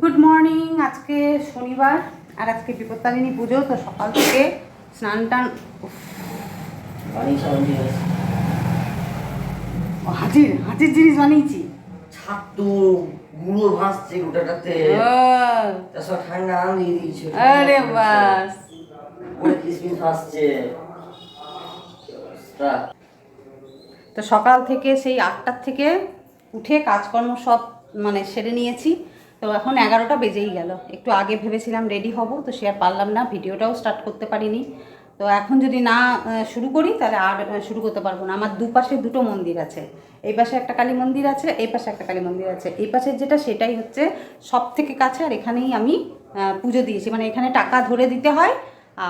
Good morning আজকে শনিবার আর আজকে বিপত্তারিণী পুজো তো সকাল থেকে স্নান টান হাজির হাজির জিনিস বানিয়েছি। ছাদ তো গুঁড়ো ভাসছে গোটাটাতে। তার সব ঠান্ডা আম দিয়ে দিয়েছে। আরে বাস। ওরে কিসমিস ভাসছে তো সকাল থেকে সেই আটটার থেকে উঠে কাজকর্ম সব মানে সেরে নিয়েছি। তো এখন এগারোটা বেজেই গেল। একটু আগে ভেবেছিলাম রেডি হব, তো সে আর পারলাম না, ভিডিওটাও স্টার্ট করতে পারিনি। তো এখন যদি না শুরু করি, তাহলে আর শুরু করতে পারব না। আমার দুপাশে দুটো মন্দির আছে। এই পাশে একটা কালী মন্দির আছে, এই পাশে একটা কালী মন্দির আছে। এই পাশের যেটা, সেটাই হচ্ছে সব থেকে কাছে, আর এখানেই আমি পুজো দিয়েছি। মানে এখানে টাকা ধরে দিতে হয়,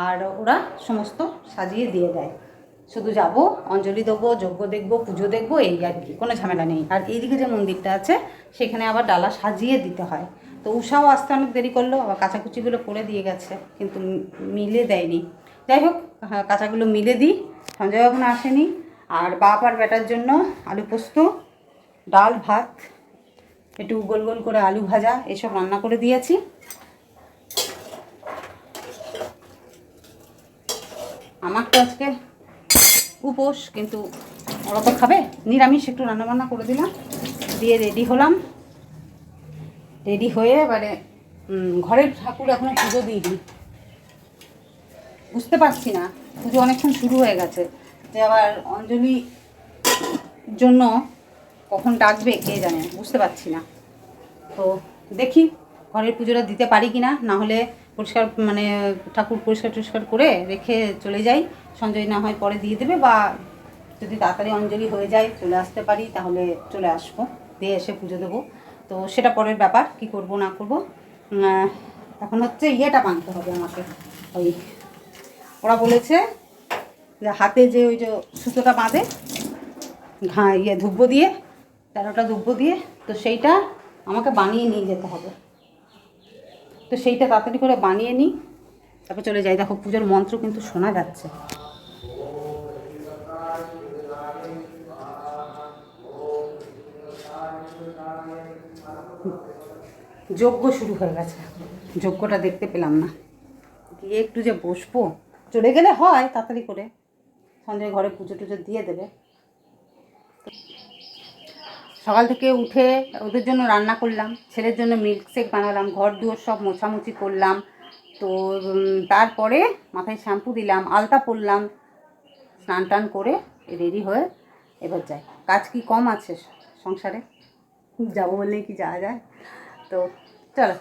আর ওরা সমস্ত সাজিয়ে দিয়ে দেয়। শুধু যাব অঞ্জলি দেবো যজ্ঞ দেখব পুজো দেখব এই আর কি কোনো ঝামেলা নেই। আর এইদিকে যে মন্দিরটা আছে সেখানে আবার ডালা সাজিয়ে দিতে হয়। তো উষাও আসতে অনেক দেরি করল আবার কাঁচাকুচিগুলো করে দিয়ে গেছে কিন্তু মিলে দেয়নি। যাই হোক হ্যাঁ, কাঁচাগুলো মিলে দিই সঞ্জয় এখন আসেনি। আর বাপ আর বেটার জন্য আলু পোস্ত ডাল ভাত একটু গোল গোল করে আলু ভাজা এসব রান্না করে দিয়েছি। আমার তো আজকে উপোস, কিন্তু ওরা তো খাবে। নিরামিষ, একটু রান্নাবান্না করে দিলাম। দিয়ে রেডি হলাম। রেডি হয়ে এবারে ঘরের ঠাকুর এখনও পুজো দিইনি। বুঝতে পারছি না, পুজো অনেকক্ষণ শুরু হয়ে গেছে। যে আবার অঞ্জলি জন্য কখন ডাকবে, কে জানে, বুঝতে পারছি না। তো দেখি ঘরের পুজোটা দিতে পারি কি না হলে পরিষ্কার মানে ঠাকুর পরিষ্কার টরিষ্কার করে রেখে চলে যাই। সঞ্জয় না হয় পরে দিয়ে দেবে বা যদি তাড়াতাড়ি অঞ্জলি হয়ে যায়, চলে আসতে পারি, তাহলে চলে আসব। দিয়ে এসে পুজো দেবো। তো সেটা পরের ব্যাপার, কি করব, না করব। এখন হচ্ছে ইয়েটা বাঁধতে হবে আমাকে। ওই ওরা বলেছে যে হাতে যে ওই যে সুতোটা বাঁধে, ঘা ইয়ে ধুব্বো দিয়ে, তেরোটা ধুব্বো দিয়ে, তো সেইটা আমাকে বানিয়ে নিয়ে যেতে হবে। তো সেইটা তাড়াতাড়ি করে বানিয়ে নিই। তারপর চলে যাই। দেখো পুজোর মন্ত্র কিন্তু শোনা যাচ্ছে। যজ্ঞ শুরু হয়ে গেছে। যজ্ঞটা দেখতে পেলাম না। গিয়ে একটু যে বসবো। চলে গেলে হয় তাড়াতাড়ি করে। সঞ্জয় ঘরে পুজো টুজো দিয়ে দেবে। সকাল থেকে উঠে ওদের জন্য রান্না করলাম ছেলের জন্য মিল্কশেক বানালাম ঘর দুয়ার সব মোছামুছি করলাম। তো তারপরে মাথায় শ্যাম্পু দিলাম আলতা পরলাম স্নান টান করে রেডি হয়ে এবার যাই। কাজ কি কম আছে সংসারে? যাব বললেই কি যাওয়া যায়? তো চলো।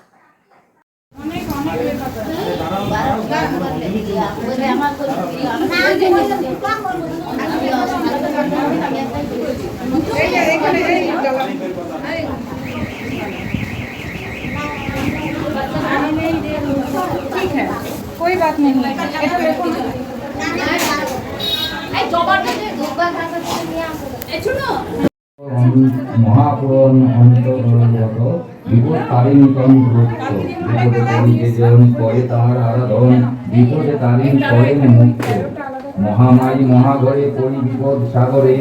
ঠিক है कोई बात नहीं মহাপুরণ অন্তর্গত বিপদ তারিণী তন্ত্রোক্ত বিপদে পরিতে যেন করে তাহার আরাধন বিপদে তারিণ করেন মুক্ত মহামায়ী মহাগরে পরি বিপদ সাগরে।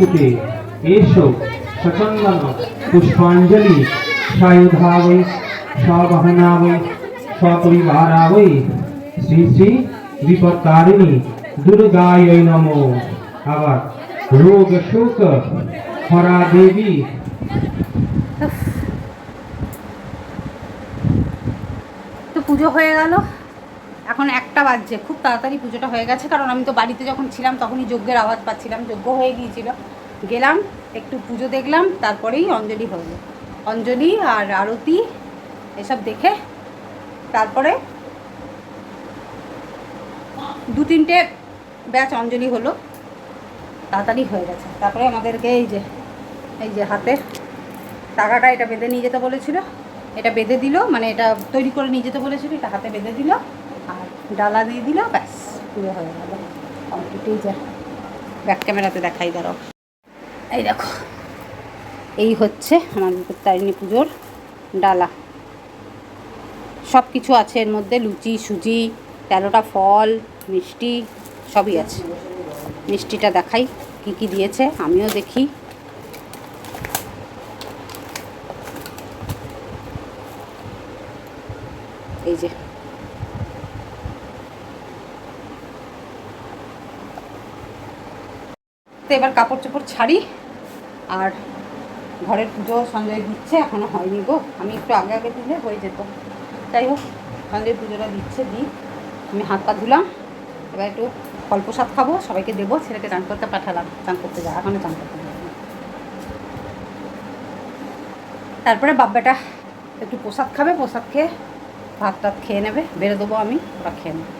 নমস্কুতে এসো সচন্দন, পুষ্পাঞ্জলি সায়ুধা বৈ সবহনা বৈ সপরিবারা বৈ শ্রী শ্রী বিপত্তারিণী দুর্গায় নমো। আবার রোগ শোক হরা দেবী। পুজো হয়ে গেল? এখন একটা বাজছে, খুব তাড়াতাড়ি পুজোটা হয়ে গেছে, কারণ আমি তো বাড়িতে যখন ছিলাম তখনই যজ্ঞের আওয়াজ পাচ্ছিলাম, যজ্ঞ হয়ে গিয়েছিল। গেলাম, একটু পুজো দেখলাম, তারপরেই অঞ্জলি হলো। অঞ্জলি আর আরতি, এসব দেখে, তারপরে দু তিনটে ব্যাচ অঞ্জলি হলো, তাড়াতাড়ি হয়ে গেছে। তারপরে আমাদেরকে এই যে এই যে হাতে টাকাটা এটা বেঁধে নিয়ে যেতে বলেছিল। এটা বেঁধে দিল মানে এটা তৈরি করে নিয়ে যেতে বলেছিল, এটা হাতে বেঁধে দিল। ডালা দিয়ে দিল ব্যাস পুরো হয়ে গেল। কমপ্লিট এই যে। ব্যাক ক্যামেরাতে দেখাই দাঁড়াও। এই দেখো এই হচ্ছে আমাদের তারিণী পুজোর ডালা। সব কিছু আছে এর মধ্যে লুচি সুজি তেরোটা ফল মিষ্টি সবই আছে। মিষ্টিটা দেখাই কি কি দিয়েছে আমিও দেখি। এই যে তো এবার কাপড় চোপড় ছাড়ি। আর ঘরের পুজো সঞ্জয় দিচ্ছে এখনও হয়নি গো। আমি একটু আগে আগে দিলে হয়ে যেত। যাই হোক সঞ্জয় পুজোটা দিচ্ছে দিই। আমি হাত পা ধুলাম এবার একটু ফল প্রসাদ খাব সবাইকে দেবো ছেলেকে চান করতে পাঠালাম চান করতে যা এখনও চান করতে। তারপরে বাব্বাটা একটু প্রসাদ খাবে প্রসাদ খেয়ে ভাত টাত খেয়ে নেবে বেড়ে দেবো আমি ওরা খেয়ে নেবে।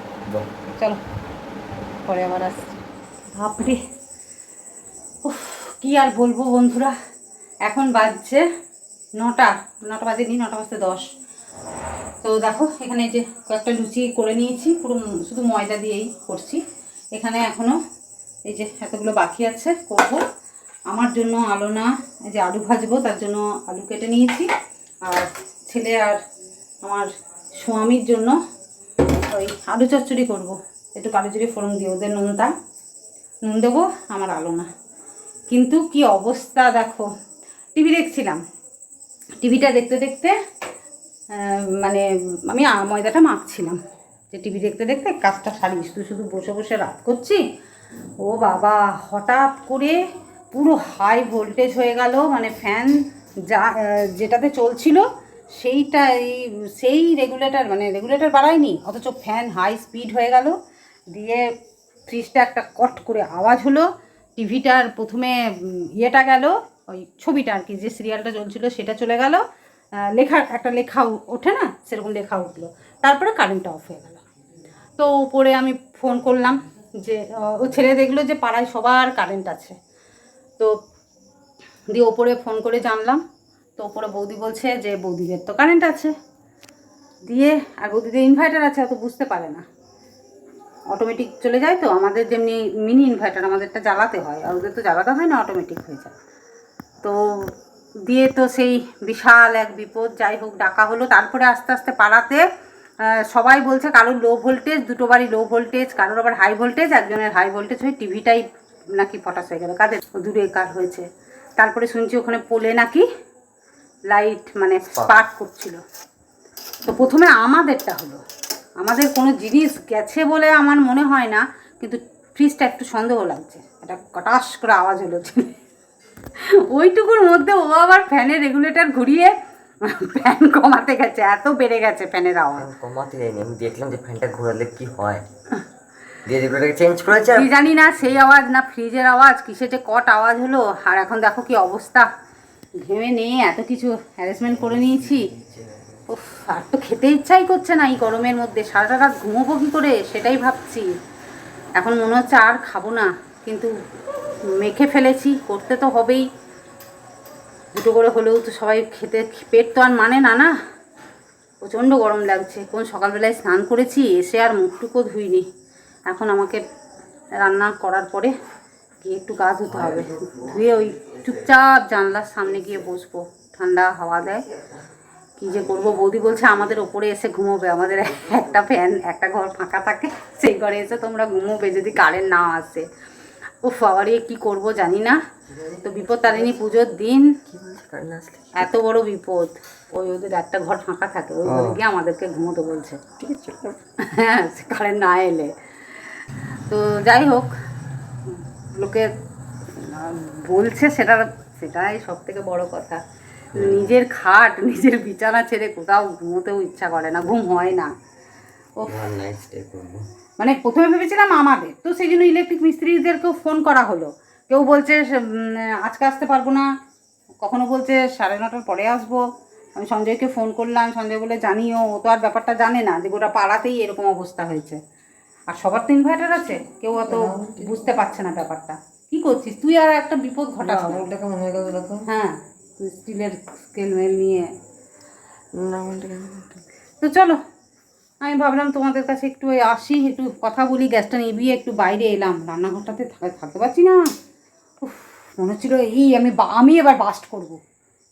চলো পরে আবার আসছি। বাপরে। কী আর বলব বন্ধুরা? এখন বাজছে নটা নটা বাজে বাজেনি, নটা বাজতে দশ। তো দেখো, এখানে যে কয়েকটা লুচি করে নিয়েছি, পুরো শুধু ময়দা দিয়েই করছি। এখানে এখনও এই যে এতগুলো বাকি আছে, করব। আমার জন্য আলু না যে আলু ভাজবো, তার জন্য আলু কেটে নিয়েছি। আর ছেলে আর আমার স্বামীর জন্য ওই আলু চচ্চড়ি করব। একটু কালো জিরে ফোড়ন দিয়ে, ওদের নুনটা। নুন দেবো, আমার আলু না। কিন্তু কি অবস্থা দেখো। টিভি দেখছিলাম। টিভিটা দেখতে দেখতে মানে আমি ময়দাটা মাখছিলাম। যে টিভি দেখতে দেখতে কাজটা সারি, শুধু শুধু বসে বসে রাত করছি। ও বাবা, হঠাৎ করে পুরো হাই ভোল্টেজ হয়ে গেল মানে ফ্যান যা যেটাতে চলছিল, সেইটা এই, সেই রেগুলেটর মানে রেগুলেটর বাড়ায়নি, অথচ ফ্যান হাই স্পিড হয়ে গেল। দিয়ে ফ্রিজটা একটা কট করে আওয়াজ হলো। টিভিটার প্রথমে ইয়েটা গেল, ওই ছবিটা আর কি, যে সিরিয়ালটা চলছিল সেটা চলে গেল। লেখা, একটা লেখা ওঠে না, সেরকম লেখা উঠল। তারপরে কারেন্টটা অফ হয়ে গেল। তো উপরে আমি ফোন করলাম যে ও ছেলে দেখল যে পাড়ায় সবার কারেন্ট আছে। তো দিয়ে ওপরে ফোন করে জানলাম। তো ওপরে বৌদি বলছে যে, বৌদিদের তো কারেন্ট আছে। দিয়ে, আর বৌদিদের ইনভার্টার আছে অত বুঝতে পারে না। অটোমেটিক চলে যায় তো আমাদের যেমনি মিনি ইনভার্টার আমাদেরটা জ্বালাতে হয় আর ওদের তো জ্বালাতে হয় না অটোমেটিক হয়ে যায়। তো দিয়ে তো সেই বিশাল এক বিপদ যাই হোক ডাকা হলো। তারপরে আস্তে আস্তে পাড়াতে সবাই বলছে কারোর লো ভোল্টেজ দুটো বাড়ি লো ভোল্টেজ কারোর আবার হাই ভোল্টেজ একজনের হাই ভোল্টেজ হয়ে টিভিটাই নাকি ফটাস হয়ে গেল কাদের? দূরে কার হয়েছে। তারপরে শুনছি ওখানে পোলে নাকি লাইট মানে স্পার্ক করছিল। তো প্রথমে আমাদেরটা হলো। আমাদের কোনো জিনিস গেছে বলে আমার মনে হয় না কিন্তু ফ্রিজটা একটু সন্দেহ লাগছে। এটা কটাস করে আওয়াজ হলো ওইটুকুর মধ্যে ও আবার ফ্যানের রেগুলেটর ঘুরিয়ে ফ্যান কমাতে গেছে এত বেড়ে গেছে ফ্যানের আওয়াজ। কমাতে যাইনি আমি দেখলাম যে ফ্যানটা ঘোরালে কি হয়। চেঞ্জ করেছে। কি জানি না সেই আওয়াজ না ফ্রিজের আওয়াজ কিসে যে কট আওয়াজ হলো আর এখন দেখো কি অবস্থা। ঘেমে নেই এত কিছু হ্যারাসমেন্ট করে নিয়েছি। আর তো খেতে ইচ্ছাই করছে না এই গরমের মধ্যে। সারাটা রাত ঘুমোবো কী করে? সেটাই ভাবছি। এখন মনে হচ্ছে আর খাব না, কিন্তু মেখে ফেলেছি, করতে তো হবেই। দুটো করে হলেও তো সবাই খেতে, পেট তো আর মানে না না। প্রচণ্ড গরম লাগছে। কোন সকালবেলায় স্নান করেছি, এসে আর মুখটুকু ধুইনি। এখন আমাকে রান্না করার পরে গিয়ে একটু গা ধুতে হবে। ধুয়ে ওই চুপচাপ জানলার সামনে গিয়ে বসবো। ঠান্ডা হাওয়া দেয়। কী যে করব? বৌদি বলছে আমাদের ওপরে এসে ঘুমোবে। আমাদের একটা ফ্যান একটা ঘর ফাঁকা থাকে সেই ঘরে এসে তোমরা ঘুমোবে যদি কারেন্ট না আসে। ও আবার এ কী করব জানি না। তো বিপদ তারিণী পুজোর দিন এত বড় বিপদ। ওই ওদের একটা ঘর ফাঁকা থাকে ওই ঘরে গিয়ে আমাদেরকে ঘুমোতে বলছে। ঠিক আছে হ্যাঁ কারেন্ট না এলে। তো যাই হোক লোকে বলছে সেটা সেটাই সব থেকে বড় কথা। নিজের খাট নিজের বিছানা ছেড়ে কোথাও ঘুমোতেও ইচ্ছা করে না ঘুম হয় না। স্টে মানে প্রথমে ভেবেছিলাম আমাদের তো সেই জন্য ইলেকট্রিক মিস্ত্রিদেরকেও ফোন করা হলো। কেউ বলছে আজকে আসতে পারব না। কখনো বলছে সাড়ে নটার পরে আসব। আমি সঞ্জয়কে ফোন করলাম সঞ্জয় বলে জানিও ও তো আর ব্যাপারটা জানে না যে গোটা পাড়াতেই এরকম অবস্থা হয়েছে। আর সবার তো ইনভার্টার আছে কেউ অত বুঝতে পারছে না ব্যাপারটা। কি করছিস? তুই আর একটা বিপদ ঘটাস হয়ে হ্যাঁ। স্টিলের স্কেল মেল নিয়ে। তো চলো আমি ভাবলাম তোমাদের কাছে একটু ওই আসি একটু কথা বলি গ্যাসটা নিভিয়ে একটু বাইরে এলাম। রান্নাঘরটাতে থাকা- থাকতে পারছি না। উফ, মনে হচ্ছিল এই আমি আমি এবার বাস্ট করব।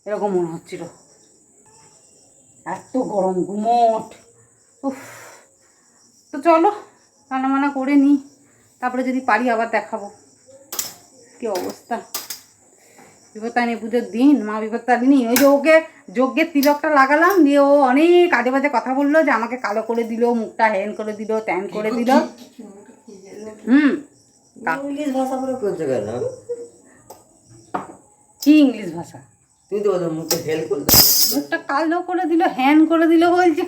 এরকম মনে হচ্ছিল। এত গরম গুমট। উফ তো চলো রান্না বান্না করে নিই। তারপরে যদি পারি আবার দেখাবো। কি অবস্থা? বিপত্তারিণী পুজোর দিন মা বিপত্তারিণী ওই যে ওকে যজ্ঞের তিলকটা লাগালাম দিয়ে ও অনেক আজে বাজে কথা বলল যে আমাকে কালো করে দিল মুখটা হ্যান করে দিল ত্যান করে দিল। হুম কা- ইংলিশ ভাষা? করে তুমি তো মুখে ফেল করলে মুখটা কালো করে দিল হ্যান করে দিল বলছে।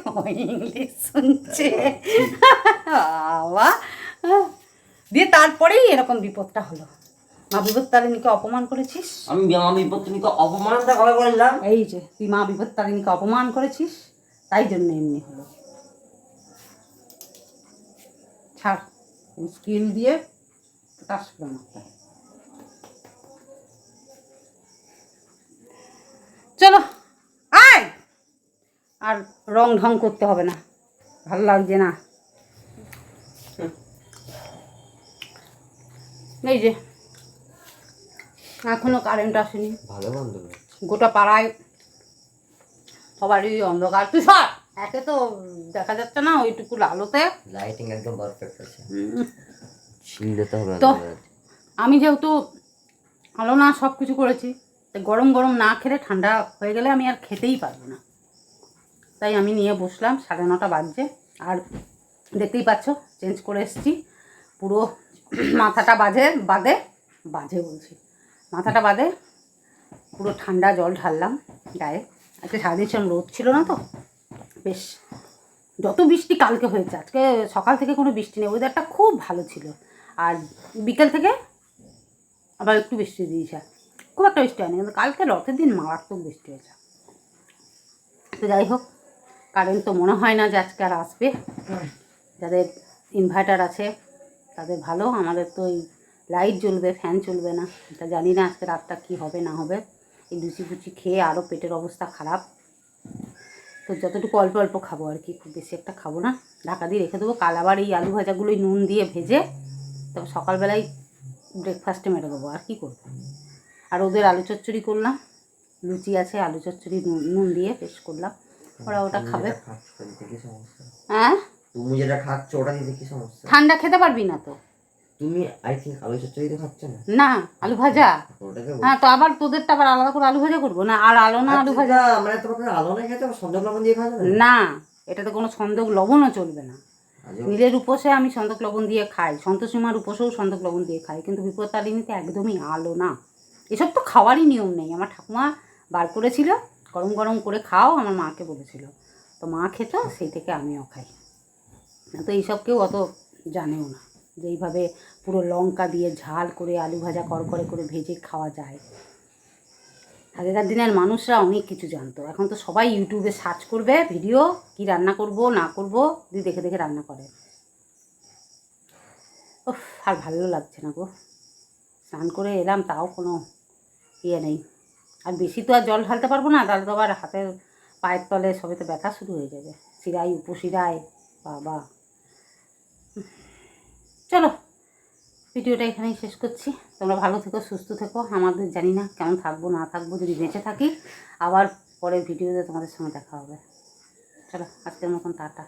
ইংলিশ শুনছে। বাবা। দিয়ে তারপরেই এরকম বিপদটা হলো। মা বিপত্তারিণীকে অপমান করেছিস? আমি আমি বিপত্তনিকে অপমানটা কবে করলাম? এই যে তুই মা বিপত্তারিণীকে অপমান করেছিস তাই জন্য এমনি হলো। ছাড় স্কিল দিয়ে তাস করে মারতে চলো আয়! আর রং ঢং করতে হবে না ভালো লাগছে না। এই যে এখনও কারেন্ট আসেনি। ভালো বন্ধু গোটা পাড়ায় সবারই অন্ধকার। তুই সর! একে তো দেখা যাচ্ছে না ওইটুকু আলোতে লাইটিং একদম পারফেক্ট আছে। হবে তো আমি যেহেতু আলো না সব কিছু করেছি গরম গরম না খেলে ঠান্ডা হয়ে গেলে আমি আর খেতেই পারব না। তাই আমি নিয়ে বসলাম সাড়ে নটা বাজছে। আর দেখতেই পাচ্ছ চেঞ্জ করে এসেছি। পুরো মাথাটা বাজে বাদে বাজে বলছি। মাথাটা বাদে, পুরো ঠান্ডা জল ঢাললাম গায়ে। আজকে সারাদিন সেরকম রোদ ছিল না তো? বেশ, যত বৃষ্টি কালকে হয়েছে, আজকে সকাল থেকে কোনো বৃষ্টি নেই ওয়েদারটা খুব ভালো ছিল। আর বিকেল থেকে আবার একটু বৃষ্টি দিয়েছে। খুব একটা বৃষ্টি হয়নি, কিন্তু কালকে রথের দিন মারাত্মক বৃষ্টি হয়েছে। তো যাই হোক কারেন্ট তো মনে হয় না যে আজকে আর আসবে। যাদের ইনভার্টার আছে, তাদের ভালো, আমাদের তো ওই লাইট জ্বলবে ফ্যান চলবে না। এটা জানি না আজকে রাতটা কি হবে না হবে। এই লুচি ফুচি খেয়ে আরও পেটের অবস্থা খারাপ। তো যতটুকু অল্প অল্প খাব আর কি খুব বেশি একটা খাব না। ঢাকা দিয়ে রেখে দেবো। কাল আবার এই আলু ভাজাগুলোই নুন দিয়ে ভেজে তবে সকালবেলায় ব্রেকফাস্টে মেরে দেবো। আর কি করব? আর ওদের আলু চচ্চড়ি করলাম। লুচি আছে আলু চচ্চড়ি নুন দিয়ে বেশ করলাম। ওরা ওটা খাবে। হ্যাঁ? তুমি যেটা খাচ্ছ ওটা দিতে কি সমস্যা? ঠান্ডা খেতে পারবি না তো। তুমি আই থিঙ্ক আলু চচ্চড়ি তো খাচ্ছ না? না আলু ভাজা। হ্যাঁ তো আবার তোদেরটা আবার আলাদা করে আলু ভাজা করব না? আর আলো না আলু ভাজা? মানে তোমাকে আলো না খেতে সন্ধ্যা লবণ দিয়ে খাওয়া না? না এটাতে কোনো ছন্দক লবণও চলবে না। নীলের উপসে আমি সন্দক লবণ দিয়ে খাই সন্তোষীমার উপসেও সন্দক লবণ দিয়ে খাই কিন্তু বিপদ বিপত্তারিণীতে একদমই আলো না। এসব তো খাওয়ারই নিয়ম নেই। আমার ঠাকুমা বার করেছিল গরম গরম করে খাও আমার মাকে বলেছিল। তো মা খেত সেই থেকে আমিও খাই। তো এইসব কেউ অত জানেও না। যে এইভাবে পুরো লঙ্কা দিয়ে ঝাল করে আলু ভাজা করকরে করে ভেজে খাওয়া যায়। আগেকার দিনের মানুষরা অনেক কিছু জানতো। এখন তো সবাই ইউটিউবে সার্চ করবে ভিডিও কি রান্না করব, না করব, দিয়ে দেখে দেখে রান্না করে। উফ, আর ভালো লাগছে না গো। স্নান করে এলাম, তাও কোনো ইয়ে নেই। আর বেশি তো আর জল ঢালতে পারব না, তাহলে তো আবার হাতের পায়ের তলে সবে তো ব্যথা শুরু হয়ে যাবে। শিরাই উপশিরায়, বাবা। চলো, ভিডিওটা এখানেই শেষ করছি। তোমরা ভালো থেকো, সুস্থ থেকো। আমাদের জানি না কেমন থাকব, না থাকব, যদি বেঁচে থাকি, আবার পরের ভিডিওতে তোমাদের সঙ্গে দেখা হবে। চলো, আজকের মতন, টাটা।